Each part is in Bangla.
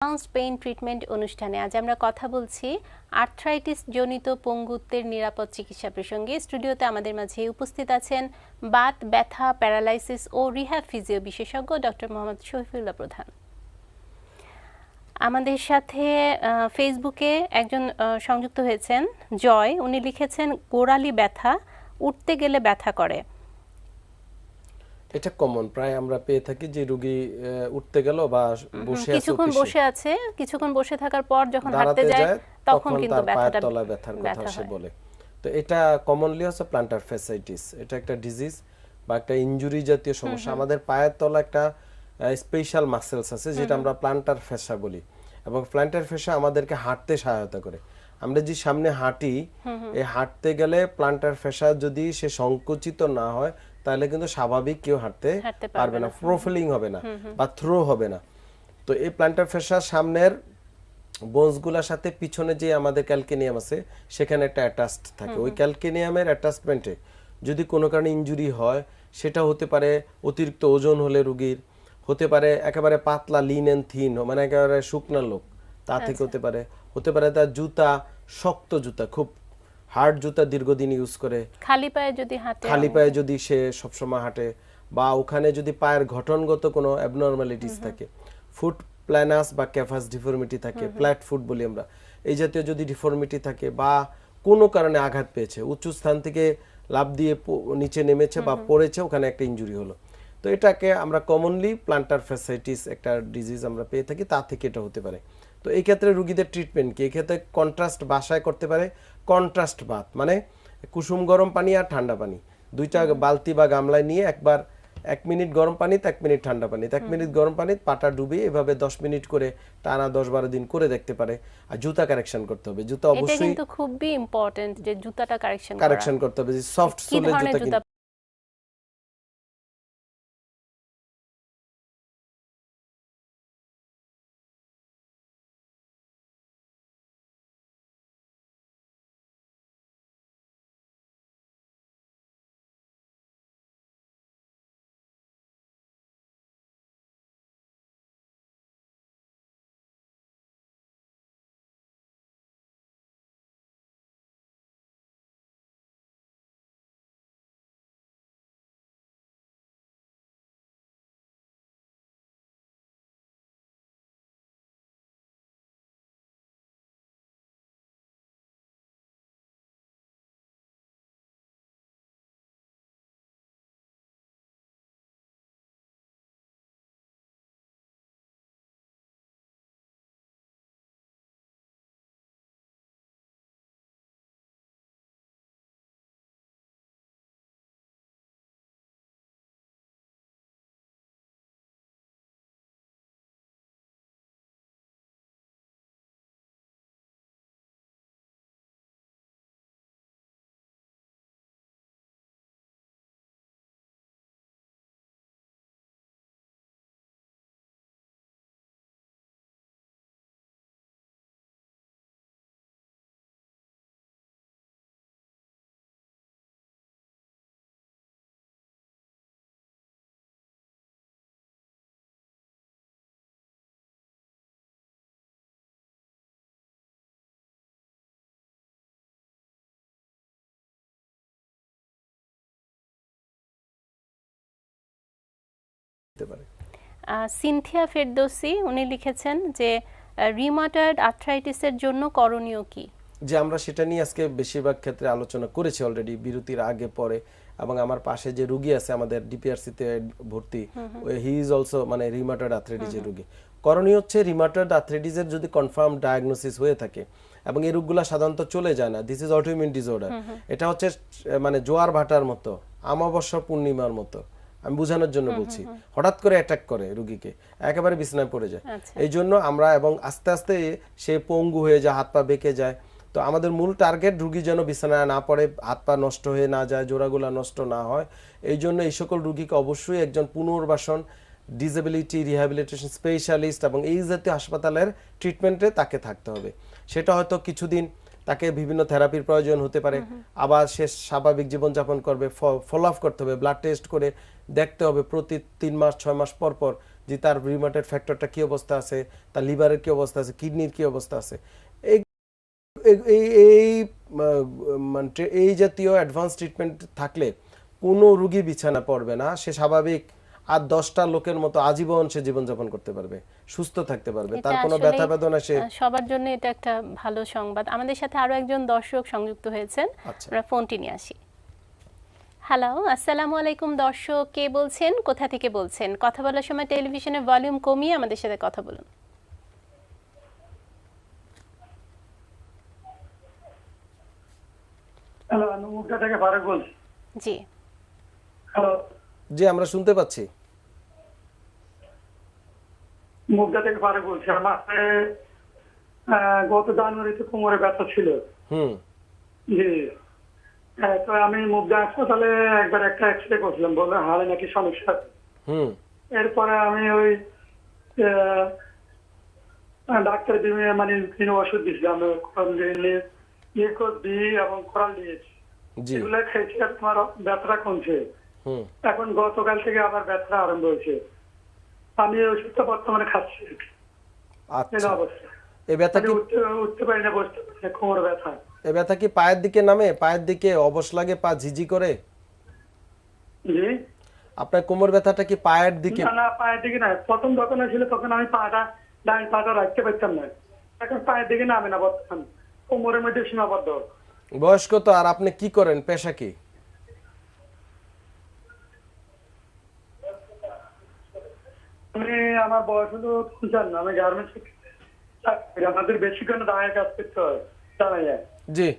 অ্যাডভান্স পেইন ট্রিটমেন্ট অনুষ্ঠানে আজ আমরা কথা বলছি আর্থ্রাইটিস জনিত পঙ্গুত্বের নিরাপদ চিকিৎসা প্রসঙ্গে। স্টুডিওতে আমাদের মাঝে উপস্থিত আছেন বাত, ব্যথা, প্যারালাইসিস ও রিহ্যাব ফিজিও বিশেষজ্ঞ ডক্টর মোহাম্মদ শহীফুল্লাহ প্রধান। আমাদের সাথে ফেসবুকে একজন সংযুক্ত হয়েছেন, জয়। উনি লিখেছেন, গোড়ালি ব্যথা, উঠতে গেলে ব্যথা করে। এটা কমন প্রায় আমরা পেয়ে থাকি যে রোগী উঠতে গেল বা বসে আছে কিছুক্ষণ বসে আছে কিছুক্ষণ বসে থাকার পর যখন হাঁটতে যায় তখন কিন্তু পায়ের ব্যথাটা তলায় ব্যথার কথা সে বলে। তো এটা কমনলি হচ্ছে প্লান্টার ফ্যাসাইটিস এটা একটা ডিজিজ বা একটা ইনজুরি জাতীয় সমস্যা। আমাদের পায়ের তলা একটা স্পেশাল মাসেলস আছে যেটা আমরা প্লান্টার ফেসা বলি। এবং প্লান্টার ফেসা আমাদেরকে হাঁটতে সহায়তা করে। আমরা যে সামনে হাঁটি এই হাঁটতে গেলে প্লান্টার ফেসা যদি সে সংকুচিত না হয় তাহলে কিন্তু স্বাভাবিক কেউ হাঁটতে পারবে না প্রোফিলিং হবে না বা থ্রো হবে না। তো এই প্লান্টার ফেসার সামনের বোনসগুলোর সাথে পিছনে যে আমাদের ক্যালকেনিয়াম আছে সেখানে একটা অ্যাটাচড থাকে। ওই ক্যালকেনিয়ামের অ্যাটাচমেন্টে যদি কোনো কারণে ইনজুরি হয় সেটা হতে পারে অতিরিক্ত ওজন হলে রুগীর হতে পারে একেবারে পাতলা লিন এন্ড থিন মানে একেবারে শুকনা লোক তা থেকে হতে পারে। হতে পারে তার জুতা শক্ত জুতা খুব হার্ড জুতা দীর্ঘদিন ইউজ করে খালি পায়ে যদি হাঁটে খালি পায়ে যদি সে সবসময় হাঁটে বা ওখানে যদি পায়ের গঠনগত কোনো অ্যাবনর্মালিটিস থাকে ফুট প্ল্যানাস বা ক্যাফাস ডিফর্মিটি থাকে ফ্ল্যাট ফুট বলি আমরা এই জাতীয় যদি ডিফর্মিটি থাকে বা কোনো কারণে আঘাত পেয়েছে উঁচু স্থান থেকে লাভ দিয়ে নিচে নেমেছে বা পড়েছে ওখানে একটা ইনজুরি হলো। তো এটাকে আমরা কমনলি প্লান্টার ফ্যাসাইটিস একটা ডিজিজ আমরা পেয়ে থাকি তা থেকে এটা হতে পারে। তো এই ক্ষেত্রে রুগীদের ট্রিটমেন্ট কি? এই ক্ষেত্রে কন্ট্রাস্ট বাসায় করতে পারে কন্ট্রাস্ট বাত মানে কুসুম গরম পানি আর ঠান্ডা পানি। দুইটা বালতি বা গামলায় নিয়ে একবার এক মিনিট গরম পানিতে এক মিনিট ঠান্ডা পানি এক মিনিট গরম পানি পাটা ডুবিয়ে এভাবে দশ মিনিট করে টানা দশ বারো দিন করে দেখতে পারে। আর জুতা কারেকশন করতে হবে। জুতা এটা অবশ্যই কিন্তু খুবই ইম্পর্টেন্ট যে জুতাটা কারেকশন করা। কারেকশন করতে হবে সফট কি সোলের জুতা জুতা পারে। সিনথিয়া ফেরদৌসি উনি লিখেছেন যে রিমাটয়েড আর্থ্রাইটিসের জন্য করণীয় কি? যে আমরা সেটা নিয়ে আজকে বেশিরভাগ ক্ষেত্রে আলোচনা করেছি অলরেডি বিরতির আগে পরে এবং আমার পাশে যে রুগী আছে আমাদের ডিপিআরসি তে ভর্তি হি ইজ অলসো মানে রিমাটয়েড আর্থ্রাইটিসের রুগী। করণীয় হচ্ছে রিমাটয়েড আর্থ্রাইটিসের যদি কনফার্ম ডায়াগনোসিস হয়ে থাকে এবং এই রোগগুলো সাধারণত চলে যায় না দিস ইজ অটোইমিউন ডিসঅর্ডার এটা হচ্ছে মানে জোয়ার ভাটার মতো আমাবস্যা পূর্ণিমার মতো। আমি বোঝানোর জন্য বলছি। হঠাৎ করে অ্যাটাক করে রুগীকে একেবারে বিছনায় পড়ে যায়। আচ্ছা। এই জন্য আমরা এবং আস্তে আস্তে সে পঙ্গু হয়ে যায় হাত পা বেঁকে যায়। তো আমাদের মূল টার্গেট রুগী যেন বিছানায় না পড়ে হাত পা নষ্ট হয়ে না যায় জোড়াগুলা নষ্ট না হয়। এই জন্য এই সকল রুগীকে অবশ্যই একজন পুনর্বাসন ডিসেবিলিটি রিহ্যাবিলিটেশন স্পেশালিস্ট এবং এই জাতীয় হাসপাতালের ট্রিটমেন্টে তাকে থাকতে হবে। সেটা হয়তো কিছুদিন তাকে বিভিন্ন থেরাপির প্রয়োজন হতে পারে। আবার সে স্বাভাবিক জীবনযাপন করবে ফলো আপ করতে হবে ব্লাড টেস্ট করে দেখতে হবে প্রতি তিন মাস ছয় মাস পর পর যে তার রিমাটেড ফ্যাক্টরটা কি অবস্থা আছে তার লিভারের কি অবস্থা আছে কিডনির কি অবস্থা আছে। এই এই- এই এই মানে এই জাতীয় অ্যাডভান্স ট্রিটমেন্ট থাকলে কোনো রুগী বিছানা পড়বে না। সে স্বাভাবিক আর দশটা লোকের মতো আজীবন সে জীবনযাপন করতে পারবে সুস্থ থাকতে পারবে এটা তার কোনো ব্যথা বেদনা সে সবার জন্য এটা একটা ভালো সংবাদ। আমাদের সাথে আরও একজন দর্শক সংযুক্ত হয়েছেন আচ্ছা। আমরা ফোনটি নিয়ে আসি। হ্যালো আসসালামু আলাইকুম দর্শক কে বলছেন কোথা থেকে বলছেন? কথা বলার সময় টেলিভিশনের ভলিউম কমিয়ে আমাদের সাথে কথা বলুন। হ্যালো আমি মুখটা থেকে ফারুক বলছি। জি। হ্যালো যে আমরা শুনতে পাচ্ছি। মুখটা থেকে ফারুক বলছি আমার গত জানুয়ারিতে কোমরে ব্যথা ছিল। জি। তো আমি মুগদা হাসপাতালে একবার একটা এক্স রে করছিলাম বললাম হাড়ে নাকি সমস্যা। এরপরে আমি ওই ডাক্তার বিভিন্ন মানে বিভিন্ন ওষুধ দিয়েছিলাম বি এবং কোরাল দিয়েছি এগুলো খেয়েছি তোমার ব্যথাটা কমছে। এখন গতকাল থেকে আবার ব্যথা আরম্ভ হয়েছে। আমি ওষুধটা বর্তমানে খাচ্ছি। আচ্ছা। এই ব্যথা কি উঠতে উঠতে পারি না বসতে পারি না কোমর ব্যথা। এই ব্যথা কি পায়ের দিকে নামে? পায়ের দিকে অবশ লাগে পা ঝিঝি করে? জি। আপনার কোমর ব্যথাটা কি পায়ের দিকে না পায়ের দিকে না। প্রথম যখন ছিল তখন আমি পাটা ডান পাটা রাখতে পারতাম না। এখন পায়ের দিকে নামে না বর্তমান। কোমরের মধ্যে সীমাবদ্ধ। বয়স কত আর আপনি কি করেন? পেশা কি আমি আমার বয়স হলো পঞ্চান্ন আমি গার্মেন্টস আমাদের বেশি কোনো দাঁড়ায় কাজ করতে হয় জানা যায়। জি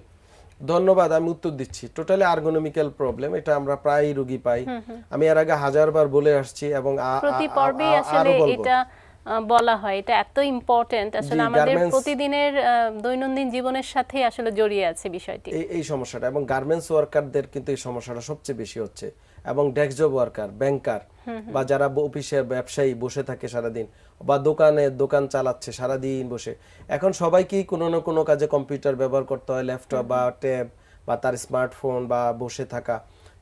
ধন্যবাদ আমি উত্তর দিচ্ছি। টোটালি আর্গোনমিক্যাল প্রবলেম এটা আমরা প্রায়ই রোগী পাই। আমি এর আগে হাজারবার বলে আসছি এবং প্রতি আ- আসলে এটা বলা হয় এটা এত ইম্পর্টেন্ট আসলে আমাদের প্রতিদিনের দৈনন্দিন জীবনের সাথে আসলে জড়িয়ে আছে বিষয়টি। এই এই সমস্যাটা এবং গার্মেন্টস ওয়ার্কারদের কিন্তু এই সমস্যাটা সবচেয়ে বেশি হচ্ছে। এবং ডেস্ক জব ওয়ার্কার, ব্যাংকার বা যারা অফিসে ব্যবসায়ী বসে থাকে সারাদিন বা দোকানে দোকান চালাচ্ছে সারাদিন বসে। এখন সবাইকেই কোনো না কোনো কাজে কম্পিউটার ব্যবহার করতে হয়, ল্যাপটপ বা ট্যাব বা তার স্মার্টফোন বা বসে থাকা।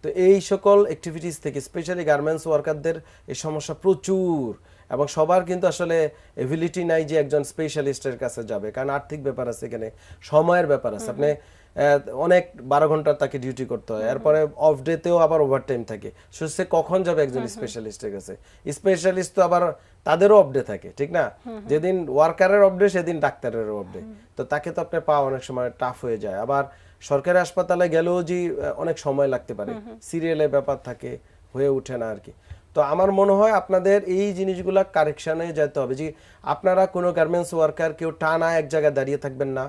তো এই সকল অ্যাক্টিভিটিস থেকে স্পেশালি গার্মেন্টস ওয়ার্কারদের এই সমস্যা প্রচুর এবং সবার কিন্তু আসলে এবিলিটি নাই যে একজন স্পেশালিস্টের কাছে যাবে। কারণ আর্থিক ব্যাপার আছে এখানে, সময়ের ব্যাপার আছে। আপনি অনেক বারো ঘণ্টা তাকে ডিউটি করতে হয়। এরপরে অফ ডেতেও আবার ওভারটাইম থাকে। সো সে কখন যাবে একজন স্পেশালিস্টের কাছে? স্পেশালিস্ট তো আবার তাদেরও অফ ডে থাকে ঠিক না? যেদিন ওয়ার্কারের অফ ডে সেদিন ডাক্তারের অফ ডে তো তাকে তো আপনার পাওয়া অনেক সময় টাফ হয়ে যায়। আবার সরকারি হাসপাতালে গেলেও যে অনেক সময় লাগতে পারে। সিরিয়ালের ব্যাপার থাকে হয়ে ওঠে না আর কি তো আমার মনে হয় আপনাদের এই জিনিসগুলা কারেকশানে যেতে হবে যে আপনারা কোনো গার্মেন্টস ওয়ার্কার কেউ টানা এক জায়গায় দাঁড়িয়ে থাকবেন না।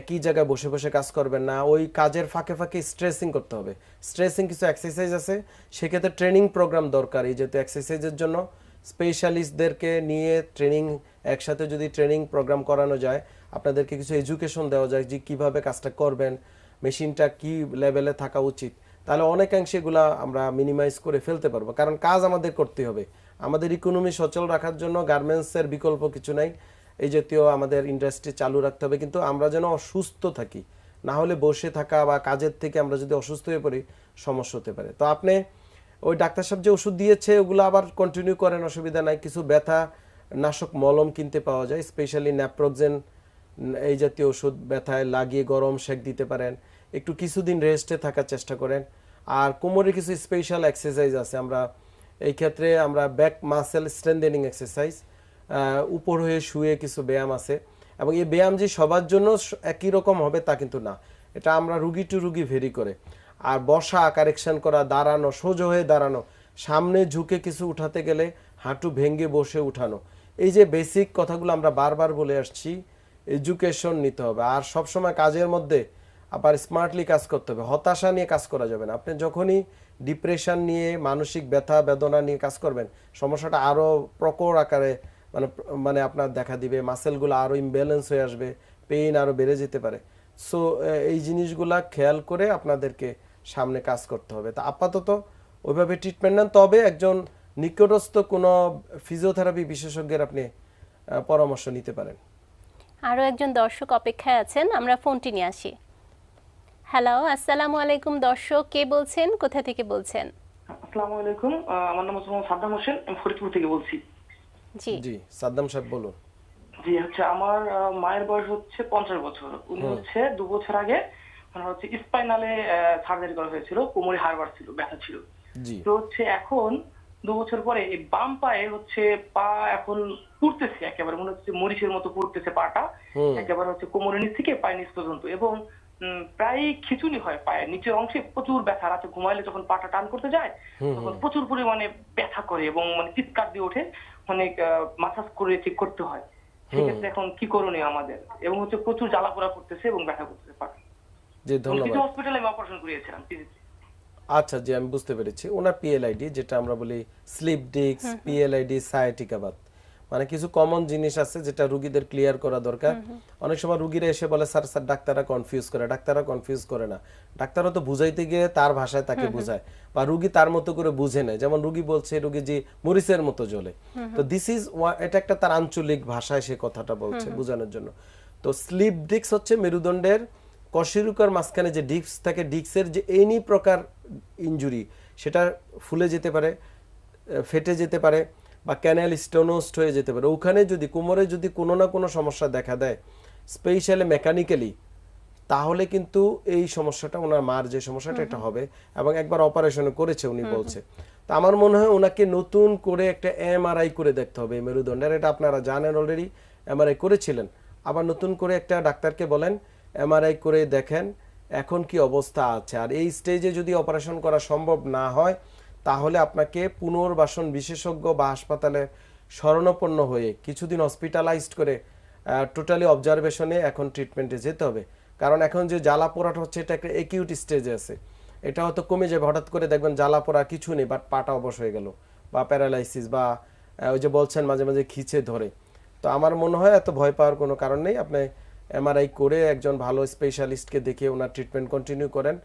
একই জায়গায় বসে বসে কাজ করবেন না। ওই কাজের ফাঁকে ফাঁকে স্ট্রেসিং করতে হবে। স্ট্রেসিং কিছু এক্সারসাইজ আছে, সেক্ষেত্রে ট্রেনিং প্রোগ্রাম দরকার। এই যেহেতু এক্সারসাইজের জন্য স্পেশালিস্টদেরকে নিয়ে ট্রেনিং একসাথে যদি ট্রেনিং প্রোগ্রাম করানো যায়, আপনাদেরকে কিছু এডুকেশন দেওয়া যায় যে কীভাবে কাজটা করবেন মেশিনটা কি লেভেলে থাকা উচিত। তাহলে অনেকাংশে এগুলা আমরা মিনিমাইজ করে ফেলতে পারব। কারণ কাজ আমাদের করতে হবে। আমাদের ইকোনমি সচল রাখার জন্য গার্মেন্টসের বিকল্প কিছু নাই। এই জাতীয় আমাদের ইন্ডাস্ট্রি চালু রাখতে হবে, কিন্তু আমরা যেন অসুস্থ থাকি। না হলে বসে থাকা বা কাজের থেকে আমরা যদি অসুস্থ হয়ে পড়ি, সমস্যা হতে পারে। তো আপনি ওই ডাক্তার সাহেব যে ওষুধ দিয়েছে, ওগুলো আবার কন্টিনিউ করেন, অসুবিধা নাই। কিছু ব্যথা নাশক মলম কিনতে পাওয়া যায় স্পেশালি ন্যাপ্রোক্সেন এই জাতীয় ওষুধ ব্যথায় লাগিয়ে গরম শেক দিতে পারেন। একটু কিছুদিন রেস্টে থাকার চেষ্টা করেন। আর কোমরে কিছু স্পেশাল এক্সারসাইজ আছে, আমরা এই ক্ষেত্রে আমরা ব্যাক মাসেল স্ট্রেন্থেনিং এক্সারসাইজ উপর হয়ে শুয়ে কিছু ব্যায়াম আছে। এবং এই ব্যায়াম যে সবার জন্য একই রকম হবে তা কিন্তু না। এটা আমরা রুগী টু রুগী ভেরি করে। আর বসা, কারেকশন করা, দাঁড়ানো, সোজা হয়ে দাঁড়ানো, সামনে ঝুঁকে কিছু উঠাতে গেলে হাঁটু ভেঙে বসে উঠানো, এই যে বেসিক কথাগুলো আমরা বারবার বলে আসছি এডুকেশন নিতে হবে। আর সবসময় কাজের মধ্যে আবার স্মার্টলি কাজ করতে হবে। হতাশা নিয়ে কাজ করা যাবে না। আপনি যখনই ডিপ্রেশন নিয়ে, মানসিক ব্যথা, বেদনা নিয়ে কাজ করবেন, সমস্যাটা আরও প্রকর আকারে মানে মানে আপনার দেখা দিবে মাসেলগুলো আরও ইমব্যালেন্স হয়ে আসবে পেইন আরও বেড়ে যেতে পারে। সো এই জিনিসগুলা খেয়াল করে আপনাদেরকে সামনে কাজ করতে হবে। তা আপাতত ওইভাবে ট্রিটমেন্ট নেন। তবে একজন নিকটস্থ কোনো ফিজিওথেরাপি বিশেষজ্ঞের আপনি পরামর্শ নিতে পারেন। আরও একজন দর্শক অপেক্ষায় আছেন আমরা ফোনটি নিয়ে আসি। হ্যালো আসসালামু আলাইকুম দর্শক কে বলছেন? কোথা থেকে বলছেন? আসসালামু আলাইকুম আমার নাম হচ্ছে সাদ্দাম হোসেন আমি ফরিদপুর থেকে বলছি। জি। জি সাদ্দাম সাহেব বলুন। জি হচ্ছে আমার মায়ের বয়স হচ্ছে পঞ্চাশ বছর। উনি হচ্ছে দু বছর আগে মানে হচ্ছে স্পাইনালে সার্জারি করা হয়েছিল কোমরে হাড় ছিল ব্যথা ছিল। তো হচ্ছে এখন দু বছর পরে এই বাম পায়ে হচ্ছে পা এখন পুড়তেছে একেবারে মনে হচ্ছে মরিচের মতো পুড়তেছে পাটা। একেবারে হচ্ছে কোমরের নিচ থেকে পায়ের নিচ পর্যন্ত। এবং প্রায় খিচুনি হয় পায়ের নিচের অংশে প্রচুর ব্যথা। রাতে ঘুমাইলে যখন পাটা টান করতে যায় তখন প্রচুর পরিমাণে ব্যথা করে এবং মানে চিৎকার দিয়ে ওঠে অনেক মাসাজ করে ঠিক করতে হয়। সেক্ষেত্রে এখন কি করণীয় আমাদের? এবং হচ্ছে প্রচুর জ্বালা পোড়া করতেছে এবং ব্যথা করতেছে পাটা। জি ধন্যবাদ। হসপিটালে আমি অপারেশন করিয়েছিলাম আচ্ছা জি আমি বুঝতে পেরেছি। ওনার পিএলআইডি যেটা আমরা বলি স্লিপ ডিস্ক পিএলআইডি সায়াটিকাবাত মানে কিছু কমন জিনিস আছে যেটা রুগীদের ক্লিয়ার করা দরকার। অনেক সময় রুগীরা এসে বলে স্যার স্যার ডাক্তাররা কনফিউজ করে ডাক্তাররা কনফিউজ করে না। ডাক্তাররা তো বুঝাইতে গিয়ে তার ভাষায় তাকে বুঝায় বা রুগী তার মতো করে বুঝে নেয়। যেমন রুগী বলছে রুগী যে মরিচের মতো জ্বলে। তো দিস ইজ এটা একটা তার আঞ্চলিক ভাষায় সে কথাটা বলছে বোঝানোর জন্য। তো স্লিপ ডিস্ক হচ্ছে মেরুদণ্ডের কশেরুকার মাঝখানে যে ডিস্ক থাকে ডিস্কের যে এনি প্রকার ইনজুরি সেটা ফুলে যেতে পারে ফেটে যেতে পারে। বা ক্যানেল স্টোনোস্ট হয়ে যেতে পারে। ওখানে যদি কোমরে যদি কোনো না কোনো সমস্যা দেখা দেয় স্পেশালি মেকানিক্যালি তাহলে কিন্তু এই সমস্যাটা ওনার মার যে সমস্যাটা এটা হবে এবং একবার অপারেশন করেছে উনি বলছে। তো আমার মনে হয় ওনাকে নতুন করে একটা এমআরআই করে দেখতে হবে এই মেরুদণ্ডের। এটা আপনারা জানেন অলরেডি এমআরআই করেছিলেন। আবার নতুন করে একটা ডাক্তারকে বলেন এমআরআই করে দেখেন এখন কি অবস্থা আছে। আর এই স্টেজে যদি অপারেশন করা সম্ভব না হয় তাহলে আপনাকে পুনর্বাসন বিশেষজ্ঞ বা হাসপাতালে শরণাপন্ন হয়ে কিছুদিন হসপিটালাইজড করে টোটালি অবজারভেশনে এখন ট্রিটমেন্টে যেতে হবে। কারণ এখন যে জ্বালা পোড়াটা হচ্ছে, এটা একটা একিউট স্টেজে আছে। এটা হয়তো কমে যাবে, হঠাৎ করে দেখবেন জ্বালা পোড়া কিছু নেই বাট পাটা অবশ হয়ে গেল, বা প্যারালাইসিস বা ওই যে বলছেন মাঝে মাঝে খিচে ধরে। তো আমার মনে হয় এত ভয় পাওয়ার কোনো কারণ নেই। আপনি এমআরআই করে একজন ভালো স্পেশালিস্টকে দেখে ওনার ট্রিটমেন্ট কন্টিনিউ করেন।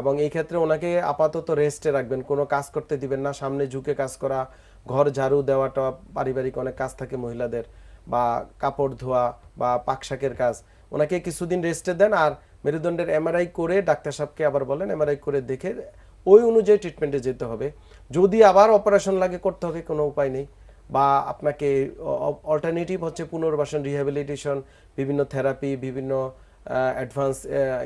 এবং এই ক্ষেত্রে ওনাকে আপাতত রেস্টে রাখবেন। কোনো কাজ করতে দিবেন না। সামনে ঝুঁকে কাজ করা, ঘর ঝাড়ু দেওয়াটা পারিবারিক অনেক কাজ থাকে মহিলাদের বা কাপড় ধোয়া বা পাকশাকের কাজ। ওনাকে কিছুদিন রেস্টে দেন আর মেরুদণ্ডের এমআরআই করে ডাক্তার সাহেবকে আবার বলেন এমআরআই করে দেখে ওই অনুযায়ী ট্রিটমেন্টে যেতে হবে। যদি আবার অপারেশন লাগে করতে হবে, কোনো উপায় নেই। বা আপনাকে অল্টারনেটিভ হচ্ছে পুনর্বাসন রিহ্যাবিলিটেশন বিভিন্ন থেরাপি বিভিন্ন অ্যাডভান্স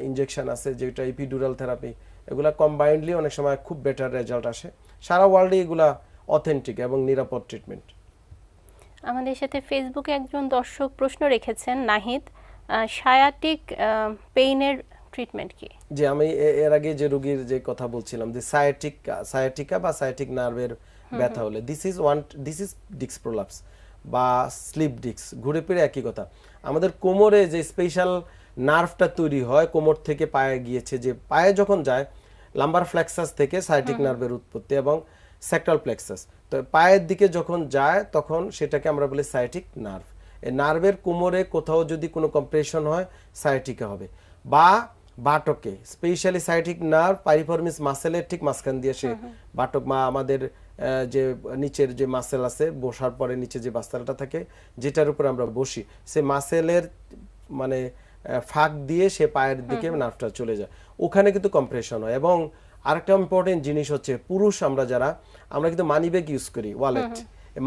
ইনজেকশন আছে যেটা ইপিডুরাল থেরাপি এগুলা কম্বাইন্ডলি অনেক সময় খুব বেটার রেজাল্ট আসে। সারা ওয়ার্ল্ডে এগুলা অথেন্টিক এবং নিরাপদ ট্রিটমেন্ট আমাদের সাথে ফেসবুকে একজন দর্শক প্রশ্ন রেখেছেন নাহিদ সায়াটিক পেইনের ট্রিটমেন্ট কি? যে আমি এর আগে যে রোগীর যে কথা বলছিলাম যে সায়াটিক সায়াটিকা বা সায়াটিক নার্ভের ব্যথা হলে this is one this is ডিক্স প্রোলাপস বা স্লিপ ডিক্স ঘুরে ফিরে একই কথা। আমাদের কোমরে যে স্পেশাল নার্ভটা তৈরি হয় কোমর থেকে পায়ে গিয়েছে যে পায়ে যখন যায় লাম্বার ফ্লেক্সাস থেকে সাইটিক নার্ভের উৎপত্তি এবং সেক্টাল প্লেক্সাস তো পায়ের দিকে যখন যায় তখন সেটাকে আমরা বলি সাইটিক নার্ভ এই নার্ভের কোমরে কোথাও যদি কোনো কম্প্রেশন হয় সায়াটিকা হবে। বা বাটকে স্পেশালি সাইটিক নার্ভ পাইরিফর্মিস মাসেলের ঠিক মাঝখান দিয়ে সে বাটক মা আমাদের যে নিচের যে মাসেল আছে বসার পরে নিচে যে মাসেলটা থাকে যেটার উপর আমরা বসি সে মাসেলের মানে ফাঁক দিয়ে সে পায়ের দিকে নার্ভটা চলে যায়। ওখানে কিন্তু কম্প্রেশন হয় এবং আরেকটা ইম্পর্টেন্ট জিনিস হচ্ছে পুরুষ আমরা যারা আমরা কিন্তু মানি ব্যাগ ইউজ করি ওয়ালেট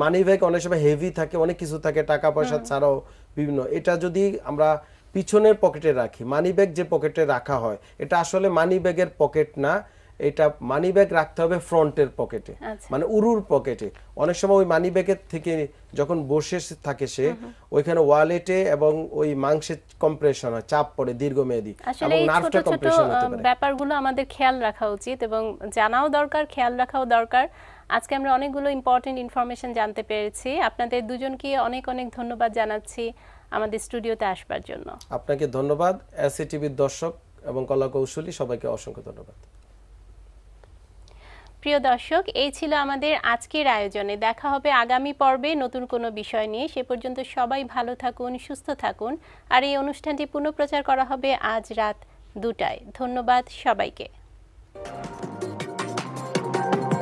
মানি ব্যাগ অনেক সময় হেভি থাকে অনেক কিছু থাকে টাকা পয়সা ছাড়াও বিভিন্ন। এটা যদি আমরা পিছনের পকেটে রাখি মানি ব্যাগ যে পকেটে রাখা হয় এটা আসলে মানি ব্যাগের পকেট না এটা মানি ব্যাগ রাখতে হবে ফ্রন্টের পকেটে আচ্ছা। মানে উরুর পকেটে অনেক সময় ওই মানি ব্যাগের থেকে যখন বসে থাকে সে ওইখানে ওয়ালেটে এবং ওই মাংসের কম্প্রেশন হয় চাপ পড়ে দীর্ঘমেয়াদী। আসলে এবং নার্ভটা ছোট কম্প্রেশন হতে পারে। ব্যাপারগুলো আমাদের খেয়াল রাখা উচিত এবং জানাও দরকার খেয়াল রাখাও দরকার। আজকে আমরা অনেকগুলো ইম্পর্টেন্ট ইনফরমেশন জানতে পেরেছি। আপনাদের দুজনকে অনেক অনেক ধন্যবাদ জানাচ্ছি আমাদের স্টুডিওতে আসবার জন্য। আপনাকে ধন্যবাদ এসি দর্শক এবং কলা কৌশলী সবাইকে অসংখ্য ধন্যবাদ। প্রিয় দর্শক, এই ছিল আমাদের আজকের আয়োজনে। দেখা হবে আগামী পর্বে নতুন কোনো বিষয় নিয়ে। সে পর্যন্ত সবাই ভালো থাকুন, সুস্থ থাকুন। আর এই অনুষ্ঠানটি পুনঃপ্রচার করা হবে আজ রাত দুটায়। ধন্যবাদ সবাইকে।